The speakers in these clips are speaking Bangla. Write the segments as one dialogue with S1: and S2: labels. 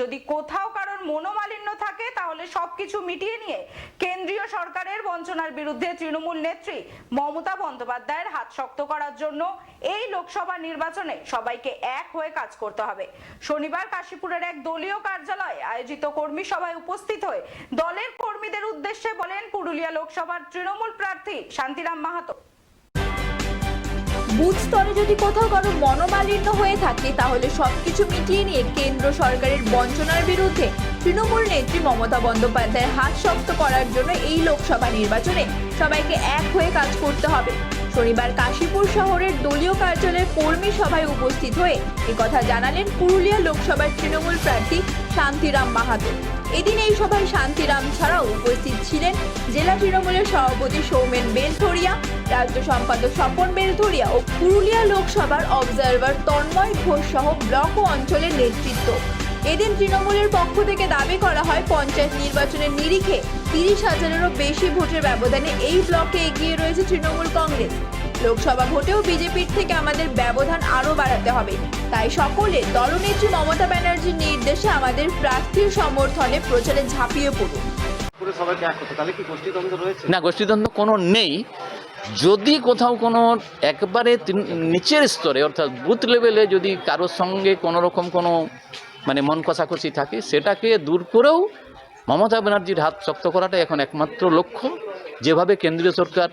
S1: যদি কোথাও কারোর মনোমালিন্য থাকে, তাহলে সবকিছু মিটিয়ে নিয়ে কেন্দ্রীয় সরকারের বঞ্চনার বিরুদ্ধে তৃণমূল নেত্রী মমতা বন্দ্যোপাধ্যায়ের হাত শক্ত করার জন্য এই লোকসভা নির্বাচনে সবাইকে এক হয়ে কাজ করতে হবে। শনিবার কাশীপুরের এক দলীয় কার্যালয়ে আয়োজিত কর্মী সভায় উপস্থিত হয়ে দলের কর্মীদের উদ্দেশ্যে বলেন পুরুলিয়া লোকসভার তৃণমূল প্রার্থী শান্তিরাম মাহাতো।
S2: বুথ স্তরে যদি কোথাও কারও মনোমালিন্য হয়ে থাকে, তাহলে সবকিছু মিটিয়ে নিয়ে কেন্দ্র সরকারের বঞ্চনার বিরুদ্ধে তৃণমূল নেত্রী মমতা বন্দ্যোপাধ্যায়ের হাত শক্ত করার জন্য এই লোকসভা নির্বাচনে সবাইকে এক হয়ে কাজ করতে হবে। শনিবার কাশীপুর শহরের দলীয় কার্যালয়ে কর্মী সভায় উপস্থিত হয়ে কথা জানালেন পুরুলিয়া লোকসভার তৃণমূল প্রার্থী শান্তিরাম মাহাতো এদিন এই সভায় শান্তিরাম ছাড়াও উপস্থিত ছিলেন জেলা তৃণমূলের সভাপতি সৌমেন বেলথরিয়া রাজ্য সম্পাদক স্বপন বেলথরিয়া ও পুরুলিয়া লোকসভার অবজারভার তন্ময় ঘোষ সহ ব্লক ও অঞ্চলের নেতৃত্ব। এদিন তৃণমূলের পক্ষ থেকে দাবি করা হয় পঞ্চায়েত নির্বাচনের নিরিখে তিরিশ হাজারেরও বেশি ভোটের ব্যবধানে এই ব্লকে এগিয়ে রয়েছে তৃণমূল কংগ্রেস। লোকসভা ভোটেও বিজেপির থেকে আমাদের ব্যবধান আরও বাড়াতে হবে। তাই সকলে দলনেত্রী মমতা ব্যানার্জির নির্দেশে আমাদের প্রার্থীর সমর্থনে প্রচারে ঝাঁপিয়ে পড়ুন।
S3: না গোষ্ঠীদ্বন্দ্ব কোনো নেই। যদি কোথাও কোনো একবারে নিচের স্তরে, অর্থাৎ বুথ লেভেলে যদি কারোর সঙ্গে কোনো রকম কোনো মানে মন কষাকষি থাকে, সেটাকে দূর করেও মমতা ব্যানার্জির হাত শক্ত করাটা এখন একমাত্র লক্ষ্য। যেভাবে কেন্দ্রীয় সরকার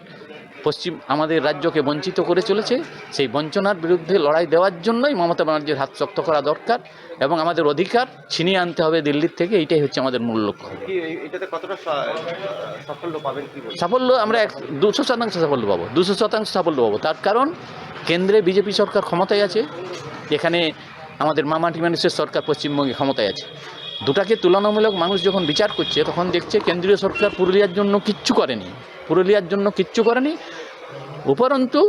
S3: পশ্চিম আমাদের রাজ্যকে বঞ্চিত করে চলেছে। সেই বঞ্চনার বিরুদ্ধে লড়াই দেওয়ার জন্যই মমতা ব্যানার্জির হাত শক্ত করা দরকার এবং আমাদের অধিকার ছিনিয়ে আনতে হবে দিল্লির থেকে এইটাই হচ্ছে আমাদের মূল লক্ষ্য।
S4: সাফল্য
S3: আমরা এক দুশো শতাংশ সাফল্য পাবো দুশো শতাংশ সাফল্য পাবো। তার কারণ কেন্দ্রে বিজেপি সরকার ক্ষমতায় আছে এখানে আমাদের মামাটি মানুষের সরকার পশ্চিমবঙ্গে ক্ষমতায় আছে। দুটাকে তুলনামূলক মানুষ যখন বিচার করছে, তখন দেখছে কেন্দ্রীয় সরকার পুরুলিয়ার জন্য কিচ্ছু করেনি। পুরুলিয়ার জন্য কিচ্ছু করেনি, উপরন্তু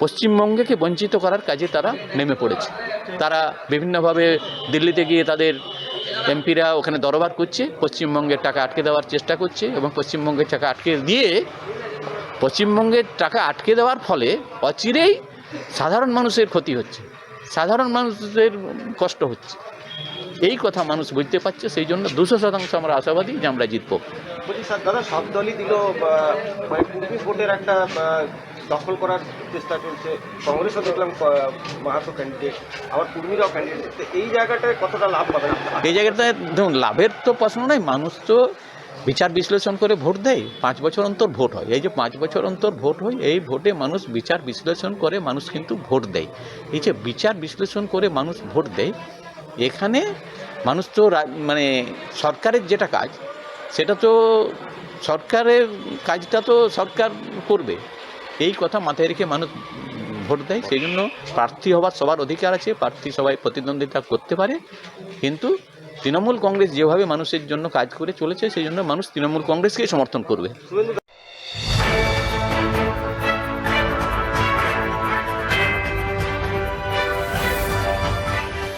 S3: পশ্চিমবঙ্গকে বঞ্চিত করার কাজে তারা নেমে পড়েছে। তারা বিভিন্নভাবে দিল্লিতে গিয়ে তাদের এমপিরা ওখানে দরবার করছে, পশ্চিমবঙ্গের টাকা আটকে দেওয়ার চেষ্টা করছে এবং পশ্চিমবঙ্গের টাকা আটকে দিয়ে পশ্চিমবঙ্গের টাকা আটকে দেওয়ার ফলে অচিরেই সাধারণ মানুষের ক্ষতি হচ্ছে। সাধারণ মানুষের কষ্ট হচ্ছে। এই কথা মানুষ বুঝতে পারছে সেই জন্য দুশো শতাংশ আমরা আশাবাদী যে আমরা জিতবো।
S4: দাদা সব দলই দিল মানে ভোটের একটা দখল করার চেষ্টা চলছে। কংগ্রেসও দেখলাম মাহাতো ক্যান্ডিডেট আবার কুর্মীরাও ক্যান্ডিডেট এই জায়গাটায় কতটা লাভ পাবেন
S3: এই জায়গাটায় ধরুন লাভের তো প্রশ্ন নয় মানুষ তো বিচার বিশ্লেষণ করে ভোট দেয়। পাঁচ বছর অন্তর ভোট হয়। এই যে পাঁচ বছর অন্তর ভোট হয় এই ভোটে মানুষ বিচার বিশ্লেষণ করে মানুষ কিন্তু ভোট দেয়। এই যে বিচার বিশ্লেষণ করে মানুষ ভোট দেয় এখানে মানুষ তো মানে সরকারের যেটা কাজ, সেটা তো সরকারের কাজটা তো সরকার করবে। এই কথা মাথায় রেখে মানুষ ভোট দেয় সেই জন্য প্রার্থী হওয়ার সবার অধিকার আছে, প্রার্থী সবাই প্রতিদ্বন্দ্বিতা করতে পারে। কিন্তু তৃণমূল কংগ্রেস যেভাবে মানুষের জন্য কাজ করে চলেছে সেই জন্য মানুষ তৃণমূল কংগ্রেসকেই সমর্থন করবে।